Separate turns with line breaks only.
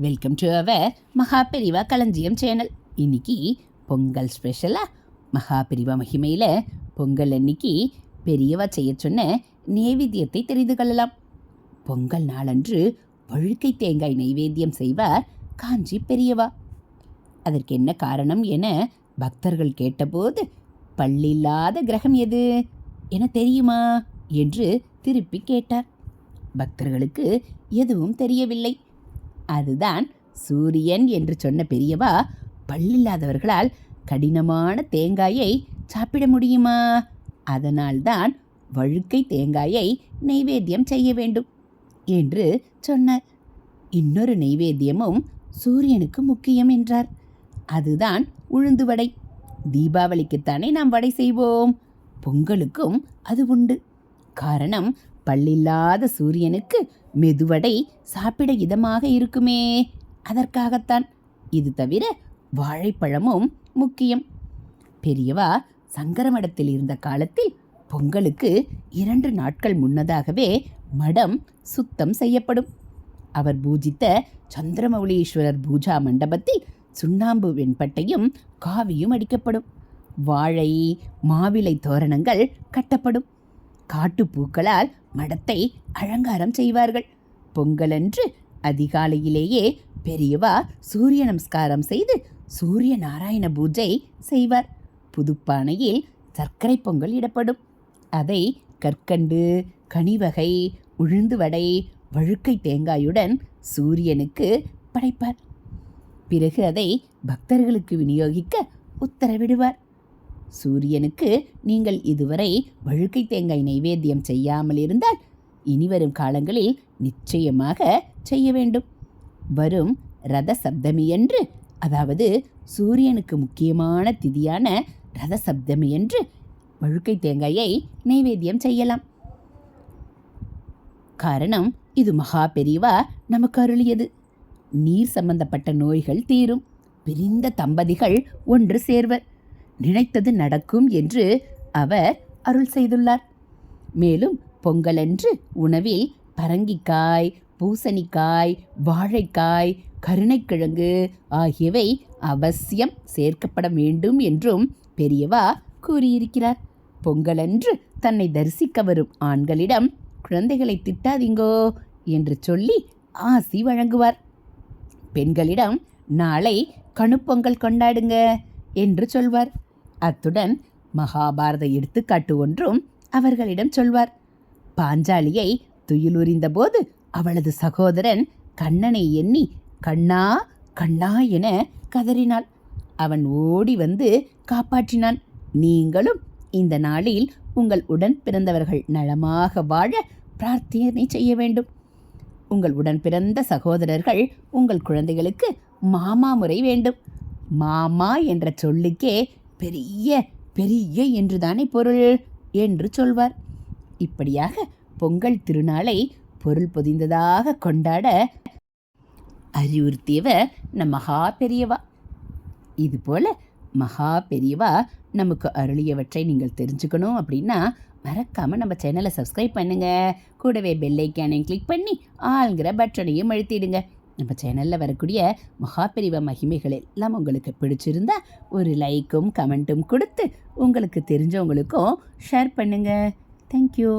Welcome to our Maha Periyava களஞ்சியம் channel இன்னைக்கு பொங்கல் ஸ்பெஷலாக மகாபெரிவா மகிமையில் பொங்கல் அன்னைக்கு பெரியவா செய்ய சொன்ன நைவேத்தியத்தை தெரிந்து கொள்ளலாம் பொங்கல் நாளன்று பழுக்கை தேங்காய் நைவேத்தியம் செய்வார் காஞ்சி பெரியவா அதற்கு என்ன காரணம் என பக்தர்கள் கேட்டபோது பல்லில்லாத கிரகம் எது என தெரியுமா என்று திருப்பி கேட்டார் பக்தர்களுக்கு எதுவும் தெரியவில்லை அதுதான் சூரியன் என்று சொன்ன பெரியவா பல்லில்லாதவர்களால் கடினமான தேங்காயை சாப்பிட முடியுமா? அதனால்தான் வழுக்கை தேங்காயை நைவேத்தியம் செய்ய வேண்டும் என்று சொன்னார். இன்னொரு நைவேத்தியமும் சூரியனுக்கு முக்கியம் என்றார். அதுதான் உளுந்து வடை. தீபாவளிக்குத்தானே நாம் வடை செய்வோம். பொங்கலுக்கும் அது உண்டு. காரணம் பல்லில்லாத சூரியனுக்கு மெதுவடை சாப்பிட இதமாக இருக்குமே. அதற்காகத்தான். இது தவிர வாழைப்பழமும் முக்கியம். பெரியவா சங்கரமடத்தில் இருந்த காலத்தில் பொங்கலுக்கு இரண்டு நாட்கள் முன்னதாகவே மடம் சுத்தம் செய்யப்படும். அவர் பூஜித்த சந்திரமௌலீஸ்வரர் பூஜா மண்டபத்தில் சுண்ணாம்பு வெண்பட்டையும் காவியும் அடிக்கப்படும். வாழை மாவிலை தோரணங்கள் கட்டப்படும். காட்டுப்பூக்களால் மடத்தை அலங்காரம் செய்வார்கள். பொங்கலன்று அதிகாலையிலேயே பெரியவா சூரிய நமஸ்காரம் செய்து சூரிய நாராயண பூஜை செய்வார். புதுப்பானையில் சர்க்கரை பொங்கல் இடப்படும். அதை கற்கண்டு கனிவகை உளுந்து வடை வழுக்கை தேங்காயுடன் சூரியனுக்கு படைப்பார். பிறகு அதை பக்தர்களுக்கு விநியோகிக்க உத்தரவிடுவார். சூரியனுக்கு நீங்கள் இதுவரை வழுக்கை தேங்காய் நைவேத்தியம் செய்யாமல் இருந்தால் இனிவரும் காலங்களில் நிச்சயமாக செய்ய வேண்டும். வரும் ரத சப்தமியன்று அதாவது சூரியனுக்கு முக்கியமான திதியான ரத சப்தமியன்று வழுக்கை தேங்காயை நைவேத்தியம் செய்யலாம். காரணம் இது மகா பெரிவா நமக்கு அருளியது. நீர் சம்பந்தப்பட்ட நோய்கள் தீரும். பிரிந்த தம்பதிகள் ஒன்று சேர்வர். நினைத்தது நடக்கும் என்று அவர் அருள் செய்துள்ளார். மேலும் பொங்கலன்று உணவில் பரங்கிக்காய் பூசணிக்காய் வாழைக்காய் கருணைக்கிழங்கு ஆகியவை அவசியம் சேர்க்கப்பட வேண்டும் என்றும் பெரியவா கூறியிருக்கிறார். பொங்கலன்று தன்னை தரிசிக்க வரும் ஆண்களிடம் குழந்தைகளை திட்டாதீங்கோ என்று சொல்லி ஆசி வழங்குவார். பெண்களிடம் நாளை கணுப்பொங்கல் கொண்டாடுங்க என்று சொல்வார். அத்துடன் மகாபாரத எடுத்துக்காட்டு ஒன்றும் அவர்களிடம் சொல்வார். பாஞ்சாலியை துயிலுரிந்த போது அவளது சகோதரன் கண்ணனை எண்ணி கண்ணா கண்ணா என கதறினாள். அவன் ஓடி வந்து காப்பாற்றினான். நீங்களும் இந்த நாளில் உங்கள் உடன் பிறந்தவர்கள் நலமாக வாழ பிரார்த்தனை செய்ய வேண்டும். உங்கள் உடன் பிறந்த சகோதரர்கள் உங்கள் குழந்தைகளுக்கு மாமா முறை வேண்டும். மாமா என்ற சொல்லுக்கே பெரிய பெரிய என்றுதானே பொருள்? என்று சொல்வார். இப்படியாக பொங்கல் திருநாளை பொருள் பொதிந்ததாக கொண்டாட அறிவுறுத்தியவர் நம் மகா பெரியவா. இதுபோல மகா பெரியவா நமக்கு அருளியவற்றை நீங்கள் தெரிஞ்சுக்கணும் அப்படின்னா மறக்காமல் நம்ம சேனலை சப்ஸ்கிரைப் பண்ணுங்கள் கூடவே பெல்லைக்கானையும் கிளிக் பண்ணி ஆளுங்கிற பட்டனையும் அழுத்திடுங்க. நம்ம சேனலில் வரக்கூடிய மகாபெரிவ மகிமைகள் எல்லாம் உங்களுக்கு பிடிச்சிருந்தா ஒரு லைக்கும் கமெண்ட்டும் கொடுத்து உங்களுக்கு தெரிஞ்சவங்களுக்கும் ஷேர் பண்ணுங்கள் தேங்க்யூ